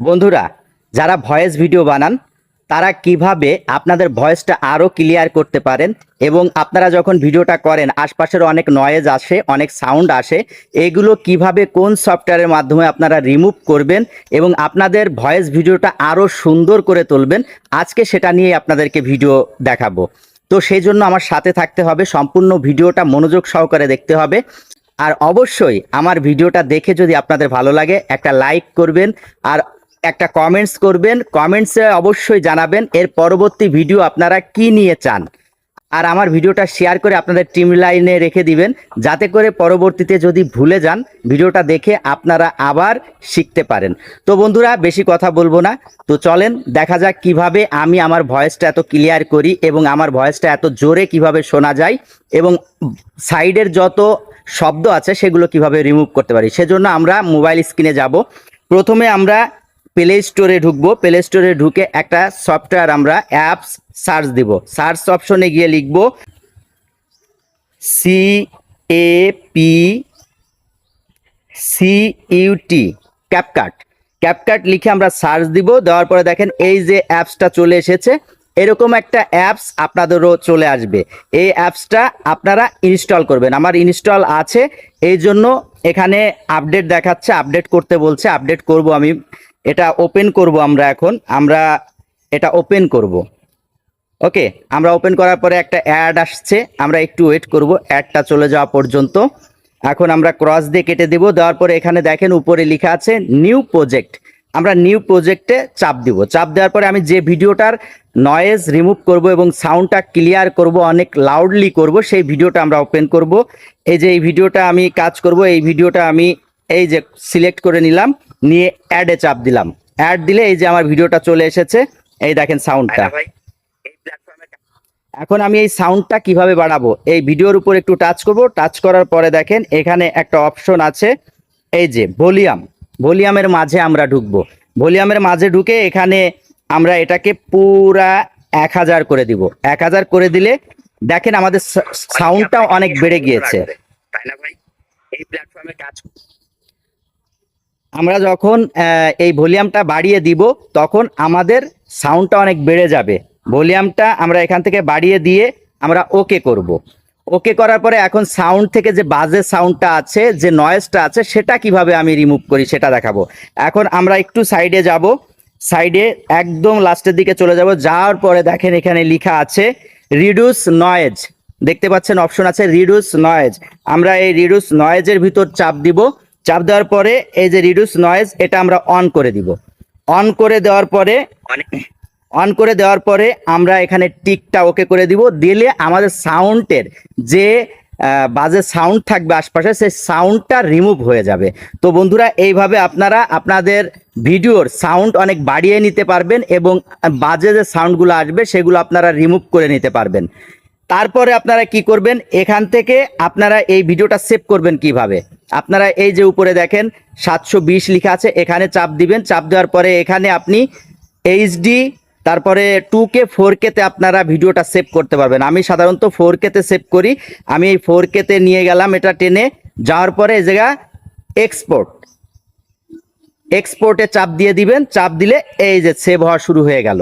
বন্ধুরা, যারা voice video বানান, তারা কীভাবে আপনাদের ভয়েসটা আরও ক্লিয়ার করতে পারেন এবং আপনারা যখন ভিডিওটা করেন, আশপাশের অনেক নয়েজ আসে, অনেক সাউন্ড আসে, এগুলো কীভাবে কোন সফটওয়্যারের মাধ্যমে আপনারা রিমুভ করবেন এবং আপনাদের ভয়েস ভিডিওটা আরও সুন্দর করে তুলবেন, আজকে সেটা নিয়ে আপনাদেরকে ভিডিও দেখাবো। তো সেই জন্য আমার সাথে থাকতে হবে, সম্পূর্ণ ভিডিওটা মনোযোগ সহকারে দেখতে হবে। আর অবশ্যই আমার ভিডিওটা দেখে যদি আপনাদের ভালো লাগে, একটা লাইক করবেন, আর একটা কমেন্টস করবেন কমেন্টসে অবশ্যই জানাবেন, এর পরবর্তী ভিডিও আপনারা কি নিয়ে চান? আর আমার ভিডিওটা শেয়ার করে আপনাদের টিম লাইনে রেখে দিবেন, যাতে করে পরবর্তীতে যদি ভুলে যান ভিডিওটা দেখে আপনারা আবার শিখতে পারেন। তো বন্ধুরা, বেশি কথা বলব না। তো চলেন, দেখা যাক কীভাবে আমি আমার ভয়েসটা এত ক্লিয়ার করি এবং আমার ভয়েসটা এত জোরে কীভাবে শোনা যায় এবং সাইডের যত শব্দ আছে, সেগুলো কীভাবে রিমুভ করতে পারি। সেজন্য আমরা মোবাইল স্ক্রিনে যাব। প্রথমে আমরা প্লে স্টোরে ঢুকবো। প্লে স্টোরে ঢুকে একটা সফটওয়্যার আমরা অ্যাপস সার্চ দিব। সার্চ অপশনে গিয়ে লিখব C A P C UT CapCut CapCut লিখে আমরা সার্চ দিব। দেওয়ার পরে দেখেন এই যে অ্যাপসটা চলে এসেছে, এরকম একটা অ্যাপস আপনাদেরও চলে আসবে। এই অ্যাপসটা আপনারা ইনস্টল করবেন। আমার ইনস্টল আছে, এই জন্য এখানে আপডেট দেখাচ্ছে আপডেট করতে বলছে আপডেট করব আমি। এটা ওপেন করব আমরা এখন। আমরা এটা ওপেন করব। ওকে আমরা ওপেন করার পরে একটা অ্যাড আসছে। আমরা একটু ওয়েট করব। অ্যাডটা চলে যাওয়া পর্যন্ত। এখন আমরা ক্রস দিয়ে কেটে দেব। দেওয়ার পরে এখানে দেখেন উপরে লেখা আছে নিউ প্রজেক্ট আমরা নিউ প্রজেক্টে চাপ দিব। চাপ দেওয়ার পরে আমি যে ভিডিওটার নয়েজ রিমুভ করব এবং সাউন্ডটা ক্লিয়ার করব, অনেক লাউডলি করব, সেই ভিডিওটা আমরা ওপেন করব। এই যে এই ভিডিওটা আমি কাজ করব, এই ভিডিওটা আমি এই যে সিলেক্ট করে নিলাম। নিয়ে অ্যাডে চাপ দিলাম। অ্যাড দিলে এই যে আমার ভিডিওটা চলে এসেছে এই দেখেন সাউন্ডটা এখন আমি এই সাউন্ডটা কীভাবে বাড়াবো এই ভিডিওর উপর একটু টাচ করব। টাচ করার পরে দেখেন এখানে একটা অপশন আছে এই যে ভলিউম। ভলিউমের মাঝে আমরা ঢুকবো। ভলিউমের মাঝে ঢুকে এখানে আমরা এটাকে পুরা এক হাজার করে দিব। এক হাজার করে দিলে দেখেন আমাদের সাউন্ডটাও অনেক বেড়ে গিয়েছে। তাই না ভাই? এই প্ল্যাটফর্মে কাজ আমরা যখন এই ভলিউমটা বাড়িয়ে দিব, তখন আমাদের সাউন্ডটা অনেক বেড়ে যাবে। ভলিউমটা আমরা এখান থেকে বাড়িয়ে দিয়ে আমরা ওকে করব। ওকে করার পরে এখন সাউন্ড থেকে যে বাজে সাউন্ডটা আছে, যে নয়েজটা আছে, সেটা কীভাবে আমি রিমুভ করি সেটা দেখাবো। এখন আমরা একটু সাইডে যাব। সাইডে একদম লাস্টের দিকে চলে যাব। যাওয়ার পরে দেখেন এখানে লেখা আছে রিডিউস নয়েজ দেখতে পাচ্ছেন অপশন আছে রিডিউস নয়েজ আমরা এই রিডিউস নয়েজের ভিতর চাপ দিব। চাপ দেওয়ার পরে এই যে রিডিউস নয়েজ এটা আমরা অন করে দিব। অন করে দেওয়ার পরে অন করে দেওয়ার পরে আমরা এখানে টিকটা ওকে করে দিব। দিলে আমাদের সাউন্ডের যে বাজে সাউন্ড থাকবে আশপাশে, সেই সাউন্ডটা রিমুভ হয়ে যাবে। তো বন্ধুরা, এইভাবে আপনারা আপনাদের ভিডিওর সাউন্ড অনেক বাড়িয়ে নিতে পারবেন এবং বাজে যে সাউন্ডগুলো আসবে, সেগুলো আপনারা রিমুভ করে নিতে পারবেন। তারপরে আপনারা কি করবেন? এখান থেকে আপনারা এই ভিডিওটা সেভ করবেন কীভাবে? আপনারা এই যে উপরে দেখেন, সাতশো বিশ লেখা আছে, এখানে চাপ দিবেন। চাপ দেওয়ার পরে এখানে আপনি এইচডি তারপরে টু কে ফোর কেতে আপনারা ভিডিওটা সেভ করতে পারবেন। আমি সাধারণত ফোর কেতে সেভ করি। আমি এই ফোর কেতে নিয়ে গেলাম এটা টেনে। যাওয়ার পরে এই জায়গা এক্সপোর্ট এক্সপোর্টে চাপ দিয়ে দিবেন। চাপ দিলে এই যে সেভ হওয়া শুরু হয়ে গেল।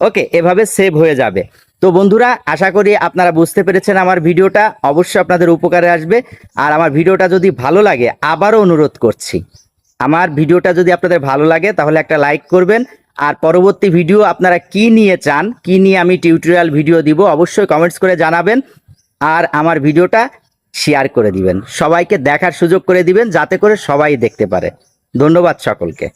ওকে এভাবে সেভ হয়ে যাবে। তো বন্ধুরা, আশা করি আপনারা বুঝতে পেরেছেন আমার ভিডিওটা। অবশ্যই আপনাদের উপকারে আসবে। আর আমার ভিডিওটা যদি ভালো লাগে, আবারও অনুরোধ করছি। আমার ভিডিওটা যদি আপনাদের ভালো লাগে, তাহলে একটা লাইক করবেন। আর পরবর্তী ভিডিও আপনারা কি নিয়ে চান, কি নিয়ে আমি টিউটোরিয়াল ভিডিও দিব, অবশ্যই কমেন্টস করে জানাবেন। আর আমার ভিডিওটা শেয়ার করে দিবেন। সবাইকে দেখার সুযোগ করে দিবেন, যাতে করে সবাই দেখতে পারে। ধন্যবাদ সকলকে।